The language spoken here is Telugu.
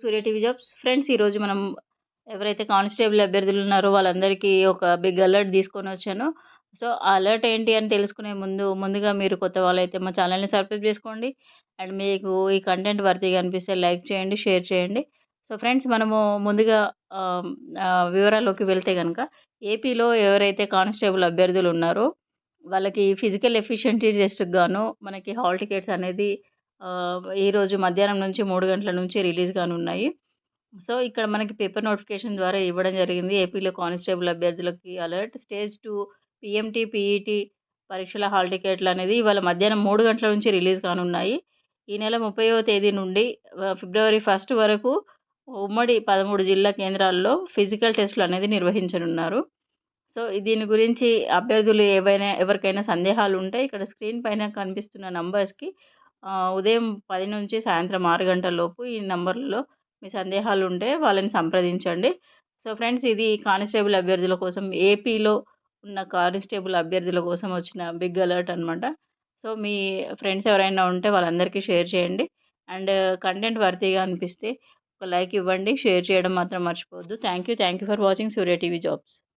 సూర్య టీవీ జాబ్స్. ఫ్రెండ్స్ ఈరోజు మనం ఎవరైతే కానిస్టేబుల్ అభ్యర్థులు ఉన్నారో వాళ్ళందరికీ ఒక బిగ్ అలర్ట్ తీసుకొని వచ్చాను. సో ఆ అలర్ట్ ఏంటి అని తెలుసుకునే ముందు ముందుగా మీరు కొత్త వాళ్ళైతే మా ఛానల్ని సబ్స్క్రైబ్ చేసుకోండి. అండ్ మీకు ఈ కంటెంట్ వర్తిగా అనిపిస్తే లైక్ చేయండి షేర్ చేయండి. సో ఫ్రెండ్స్ మనము ముందుగా వివరాల్లోకి వెళ్తే కనుక ఏపీలో ఎవరైతే కానిస్టేబుల్ అభ్యర్థులు ఉన్నారో వాళ్ళకి ఫిజికల్ ఎఫిషియన్సీ టెస్ట్కి గాను మనకి హాల్ టికెట్స్ అనేది ఈరోజు మధ్యాహ్నం నుంచి మూడు గంటల నుంచి రిలీజ్ కానున్నాయి. సో ఇక్కడ మనకి పేపర్ నోటిఫికేషన్ ద్వారా ఇవ్వడం జరిగింది. ఏపీలో కానిస్టేబుల్ అభ్యర్థులకి alert. Stage two PMT PET పరీక్షల హాల్ టికెట్లు అనేది ఇవాళ మధ్యాహ్నం మూడు గంటల నుంచి రిలీజ్ కానున్నాయి. ఈ నెల ముప్పైవ తేదీ నుండి ఫిబ్రవరి ఫస్ట్ వరకు ఉమ్మడి పదమూడు జిల్లా కేంద్రాల్లో ఫిజికల్ టెస్టులు అనేది నిర్వహించనున్నారు. సో దీని గురించి అభ్యర్థులు ఏవైనా ఎవరికైనా సందేహాలు ఉంటే ఇక్కడ స్క్రీన్ పైన కనిపిస్తున్న నంబర్స్కి ఉదయం పది నుంచి సాయంత్రం ఆరు గంటల లోపు ఈ నంబర్లలో మీ సందేహాలు ఉంటే వాళ్ళని సంప్రదించండి. సో ఫ్రెండ్స్ ఇది కానిస్టేబుల్ అభ్యర్థుల కోసం ఏపీలో ఉన్న కానిస్టేబుల్ అభ్యర్థుల కోసం వచ్చిన బిగ్ అలర్ట్ అనమాట సో మీ ఫ్రెండ్స్ ఎవరైనా ఉంటే వాళ్ళందరికీ షేర్ చేయండి. అండ్ కంటెంట్ వర్తీగా అనిపిస్తే ఒక లైక్ ఇవ్వండి. షేర్ చేయడం మాత్రం మర్చిపోవద్దు. Thank you thank you for watching Surya TV jobs.